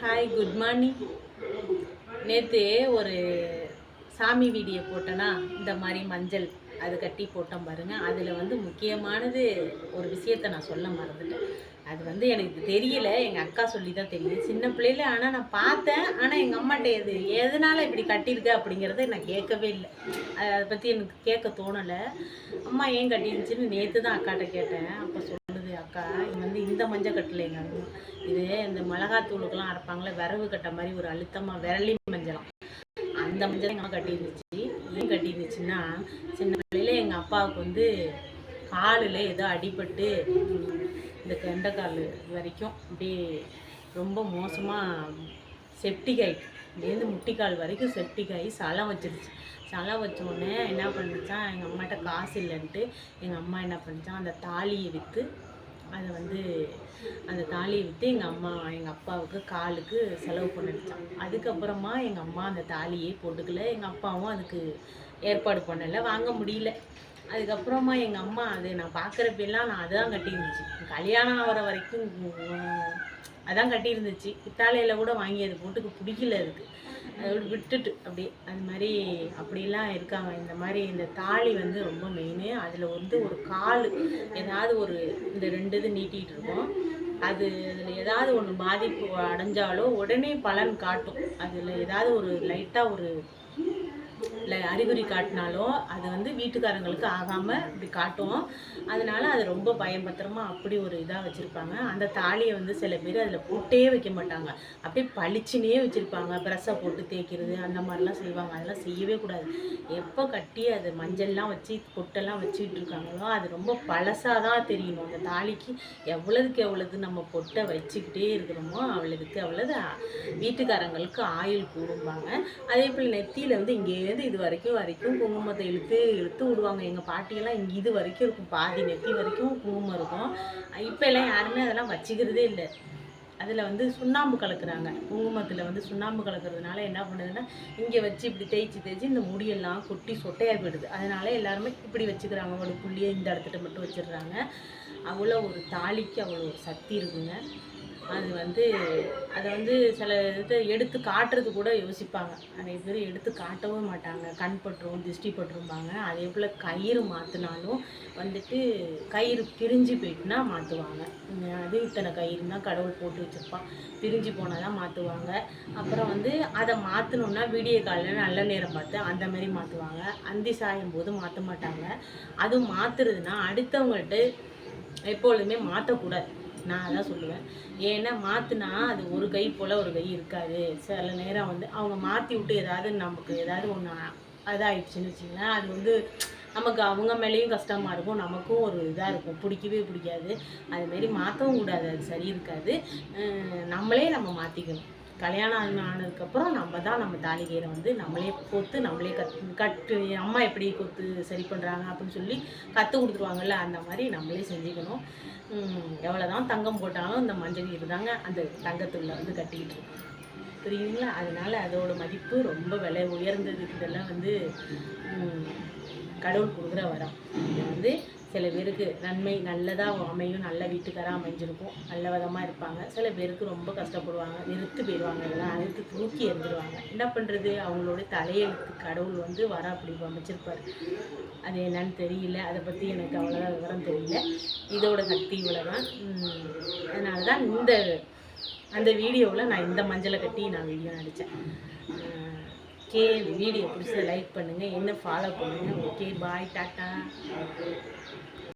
Hi good morning நேற்று ஒரு சாமி வீடியோ போட்டேன்னா இந்த மாதிரி மஞ்சள் அது கட்டி போட்டோம் பாருங்கள் அதில் வந்து முக்கியமானது ஒரு விஷயத்த நான் சொல்ல மறந்துட்டேன். அது வந்து எனக்கு தெரியல எங்கள் அக்கா சொல்லி தான் தெரியும் சின்ன பிள்ளையில ஆனால் நான் பார்த்தேன் ஆனால் எங்கள் அம்மாட்ட எது எதனால் இப்படி கட்டியிருக்க அப்படிங்கிறத நான் கேட்கவே இல்லை. அது- அதை பற்றி எனக்கு கேட்க தோணலை. அம்மா ஏன் கட்டிருந்துச்சுன்னு நேற்று தான் அக்காட்ட கேட்டேன். அப்போ சொல்லுது அக்கா இது வந்து இந்த மஞ்சள் கட்டல எங்கள் அம்மா இது இந்த மிளகாத்தூளுக்கெல்லாம் அரைப்பாங்களே விரவு கட்ட மாதிரி ஒரு அழுத்தமாக விரலி மஞ்சளாம். அந்த மஞ்சள் எங்கள் அம்மா கட்டியிருந்துச்சு ஏன் கட்டியிருந்துச்சுன்னா சின்ன பிள்ளையில எங்கள் அப்பாவுக்கு வந்து காலில் ஏதோ அடிபட்டு இந்த கெண்டைக்கால் வரைக்கும் அப்படியே ரொம்ப மோசமாக செப்டிக் ஆகிட்டு இங்கேருந்து முட்டிக்கால் வரைக்கும் செப்டிக் ஆகி சலம் வச்சிருச்சு. சலம் வச்ச உடனே என்ன பண்ணிச்சான் எங்கள் அம்மாட்ட காசு இல்லைன்ட்டு எங்கள் அம்மா என்ன பண்ணிச்சான் அந்த தாலியை விற்று அதை வந்து அந்த தாலியை விற்று எங்கள் அம்மா எங்கள் அப்பாவுக்கு காலுக்கு செலவு பண்ணிடுச்சான் அதுக்கப்புறமா எங்கள் அம்மா அந்த தாலியே போட்டுக்கல. எங்கள் அப்பாவும் அதுக்கு ஏற்பாடு பண்ணலை. வாங்க முடியல. அதுக்கப்புறமா எங்கள் அம்மா அது நான் பார்க்குறப்பெல்லாம் நான் அதான் கட்டியிருந்துச்சு. கல்யாணம் ஆகிற வரைக்கும் அதான் கட்டியிருந்துச்சு. இத்தாலியில் கூட வாங்கி அது போட்டுக்கு பிடிக்கல அதுக்கு. அதோட விட்டுட்டு அப்படியே அது மாதிரி அப்படிலாம் இருக்காங்க. இந்த மாதிரி இந்த தாலி வந்து ரொம்ப மெயின் அதில் வந்து ஒரு கால் ஏதாவது ஒரு இந்த ரெண்டு இது நீட்டிகிட்டு இருக்கோம். அது அதில் ஏதாவது ஒன்று பாதிப்பு அடைஞ்சாலோ உடனே பலன் காட்டும். அதில் ஏதாவது ஒரு லைட்டாக ஒரு இல்லை அறிகுறி காட்டினாலும் அது வந்து வீட்டுக்காரங்களுக்கு ஆகாமல் இப்படி காட்டும். அதனால் அது ரொம்ப பயம்பத்திரமா அப்படி ஒரு இதாக வச்சுருப்பாங்க. அந்த தாலியை வந்து சில பேர் அதில் போட்டே வைக்க மாட்டாங்க. அப்படியே பளிச்சுனே வச்சுருப்பாங்க. ப்ரெஸ்ஸை போட்டு தேய்க்கிறது அந்த மாதிரிலாம் செய்வாங்க. அதெல்லாம் செய்யவே கூடாது. எப்போ கட்டி அது மஞ்சள்லாம் வச்சு பொட்டெல்லாம் வச்சுக்கிட்டு இருக்காங்களோ அது ரொம்ப பழசாக தான் தெரியணும். அந்த தாலிக்கு எவ்வளவுக்கு எவ்வளவு நம்ம பொட்டை வச்சுக்கிட்டே இருக்கிறோமோ அவ்வளவுக்கு அவ்வளவு வீட்டுக்காரங்களுக்கு ஆயுள் கூடும்பாங்க. அதே போல் நெத்தியில் வந்து இங்கே இங்கேருந்து இது வரைக்கும் வரைக்கும் குங்குமத்தை இழுத்து இழுத்து விடுவாங்க. எங்கள் பாட்டியெல்லாம் இங்கே இது வரைக்கும் இருக்கும். பாதி நெத்தி வரைக்கும் குங்குமம் இருக்கும். இப்போ எல்லாம் யாருமே அதெல்லாம் வச்சுக்கிறதே இல்லை. அதில் வந்து சுண்ணாம்பு கலக்குறாங்க. குங்குமத்தில் வந்து சுண்ணாம்பு கலக்கிறதுனால என்ன பண்ணுதுன்னா இங்கே வச்சு இப்படி தேய்ச்சி தேய்ச்சி இந்த முடியெல்லாம் கொட்டி சொட்டையாக போயிடுது. அதனால எல்லாருமே இப்படி வச்சுக்கிறாங்க. ஒரு புள்ளியை இந்த இடத்துல மட்டும் வச்சிடுறாங்க. அவ்வளோ ஒரு தாலிக்கு அவ்வளோ ஒரு சக்தி இருக்குங்க. அது வந்து அதை வந்து சில இதை எடுத்து காட்டுறது கூட யோசிப்பாங்க. நிறைய பேர் எடுத்து காட்டவும் மாட்டாங்க. கண் பற்றும் திருஷ்டி பற்றும்பாங்க. அதே போல் கயிறு மாற்றினாலும் வந்துட்டு கயிறு பிரிஞ்சு போயிட்டுனா மாற்றுவாங்க அது இத்தனை கயிறு தான் கடவுள் போட்டு வச்சுருப்பான் பிரிஞ்சு போனால் தான் மாற்றுவாங்க அப்புறம் வந்து அதை மாற்றணுன்னா விடிய காலையில் நல்ல நேரம் பார்த்து அந்த மாதிரி மாற்றுவாங்க அந்தி சாயும் போது மாற்ற மாட்டாங்க. அது மாற்றுறதுனா அடுத்தவங்கள்ட்ட எப்பொழுதுமே மாற்றக்கூடாது நான் அதான் சொல்லுவேன். ஏன்னா மாற்றினா அது ஒரு கை போல் ஒரு கை இருக்காது. சில நேரம் வந்து அவங்க மாற்றி விட்டு ஏதாவது நமக்கு ஏதாவது ஒன்று இதாகிடுச்சுன்னு வச்சிங்களேன் அது வந்து நமக்கு அவங்க மேலேயும் கஷ்டமாக இருக்கும். நமக்கும் ஒரு இதாக இருக்கும். பிடிக்கவே பிடிக்காது. அதுமாரி மாற்றவும் கூடாது. அது சரி இருக்காது. நம்மளே நம்ம மாற்றிக்கணும் கல்யாணம் ஆனதுக்கப்புறம் நம்ம தான் நம்ம தாலிகையை வந்து நம்மளே கொத்து நம்மளே கத் கட்டு அம்மா எப்படி கொத்து சரி பண்ணுறாங்க அப்படின்னு சொல்லி கற்றுக் கொடுத்துருவாங்கல்ல அந்த மாதிரி நம்மளே செஞ்சுக்கணும். எவ்வளோ தான் தங்கம் போட்டாலும் இந்த மஞ்சள் நீர் தாங்க அந்த தங்கத்துள்ள வந்து கட்டிக்கிட்டு இருக்கோம் புரியுதுங்களா? அதனால அதோட மதிப்பு ரொம்ப விலை உயர்ந்தது. இதெல்லாம் வந்து கடவுள் கொடுக்குற வரம். இது வந்து சில பேருக்கு நன்மை நல்லதாக அமையும் நல்ல வீட்டுக்காராக அமைஞ்சிருக்கும் நல்ல விதமாக இருப்பாங்க. சில பேருக்கு ரொம்ப கஷ்டப்படுவாங்க நிறுத்து போயிடுவாங்க இதெல்லாம் அழுத்து தூக்கி எறிஞ்சிருவாங்க. என்ன பண்ணுறது அவங்களோட தலையெழுத்து கடவுள் வந்து வர அப்படி அமைச்சிருப்பார். அது என்னன்னு தெரியல. அதை பற்றி எனக்கு அவ்வளோதான் விவரம் தெரியல. இதோட சக்தி இவ்வளோதான் அதனால தான் இந்த அந்த வீடியோவில் நான் இந்த மஞ்சளை கட்டி நான் வீடியோ நடித்தேன் ஓகே வீடியோ பிடிச்சி லைக் பண்ணுங்கள் என்ன ஃபாலோ பண்ணுங்கள் ஓகே பாய் டாட்டா.